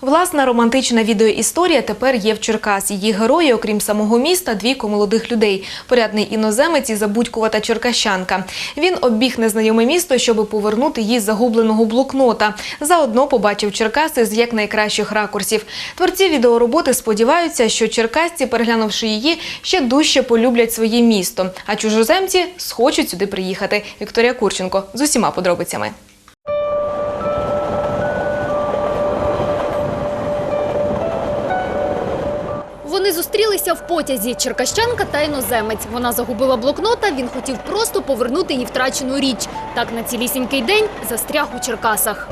Власна романтична відеоісторія тепер є в Черкас. Її герої, окрім самого міста, двійко молодих людей. Порядний іноземець і забудькувата черкащанка. Він обіг незнайоме місто, щоб повернути їй загубленого блокнота. Заодно побачив Черкаси з якнайкращих ракурсів. Творці відеороботи сподіваються, що черкасці, переглянувши її, ще дужче полюблять своє місто. А чужоземці схочуть сюди приїхати. Вікторія Курченко з усіма подробицями. Вони зустрілися в потязі черкащанка та іноземець. Вона загубила блокнота, він хотів просто повернути їй втрачену річ. Так на цілісінький день застряг у Черкасах.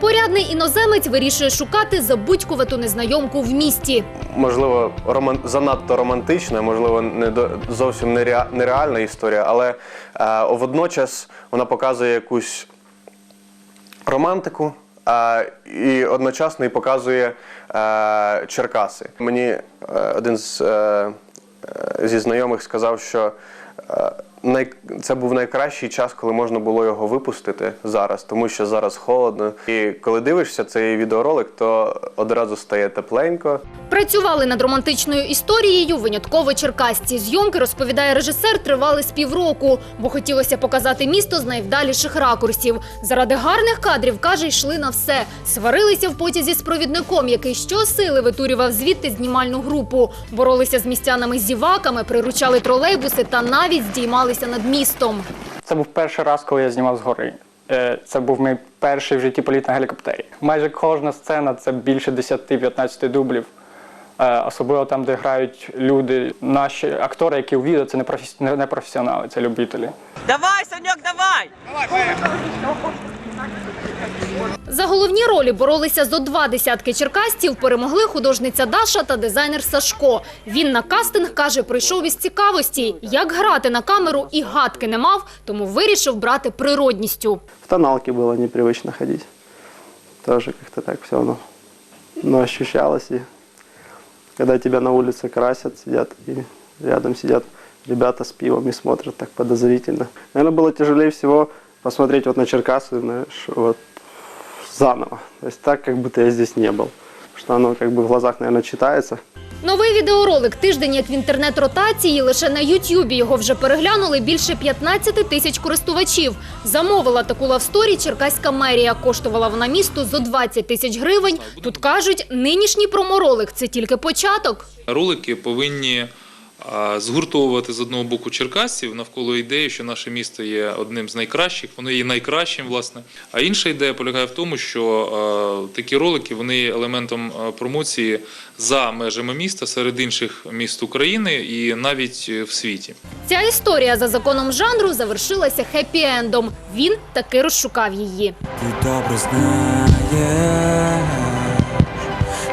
Порядний іноземець вирішує шукати забудькувату незнайомку в місті. можливо, роман... занадто романтична, можливо, не до... зовсім нереальна історія, але е, водночас вона показує якусь романтику. а, і одночасно і показує а, Черкаси. Мені а, один з, е, е, зі знайомих сказав, що е, най... це був найкращий час, коли можна було його випустити зараз, тому що зараз холодно. І коли дивишся цей відеоролик, то одразу стає тепленько. Працювали над романтичною історією винятково черкасці. Зйомки, розповідає режисер, тривали з півроку, бо хотілося показати місто з найвдаліших ракурсів. Заради гарних кадрів, каже, йшли на все. Сварилися в потязі з провідником, який щосили витурював звідти знімальну групу. Боролися з містянами зіваками, приручали тролейбуси та навіть здіймалися над містом. Це був перший раз, коли я знімав згори. Е, Це був мій перший в житті політ на гелікоптері. Майже кожна сцена це більше 10-15 дублів. Е, Особливо там, де грають люди, наші актори, які у відео, це не професі- не- професіонали, це любителі. Давай, Санек, давай! За головні ролі боролися зо два десятки черкасців. Перемогли художниця Даша та дизайнер Сашко. Він на кастинг каже, прийшов із цікавості, як грати на камеру і гадки не мав, тому вирішив брати природністю. В тоналке было непривычно ходить. Тоже как-то так все оно но ощущалось. И когда тебя на улице красят, сидят и рядом сидят ребята с пивом и смотрят так подозрительно. Наверное, было тяжелее всего посмотреть вот на Черкасы, знаешь, вот заново. То есть так, как будто я здесь не был. Потому что оно как бы в глазах, наверное, читается. Новий відеоролик тиждень як в інтернет-ротації. Лише на Ютюбі його вже переглянули більше 15 тисяч користувачів. Замовила таку лавсторі черкаська мерія. Коштувала вона місту зо 20 тисяч гривень. Тут кажуть, нинішній проморолик – це тільки початок. Ролики повинні а, згуртовувати з одного боку черкасців навколо ідеї, що наше місто є одним з найкращих, воно є найкращим, власне. А інша ідея полягає в тому, що такі ролики вони є елементом промоції за межами міста серед інших міст України і навіть е, в світі. Ця історія за законом жанру завершилася хеппі-ендом. Він таки розшукав її. Ти добре знаєш,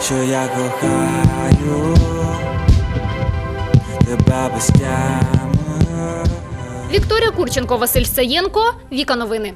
що я кохаю. Вікторія Курченко, Василь Саєнко, Віка Новини.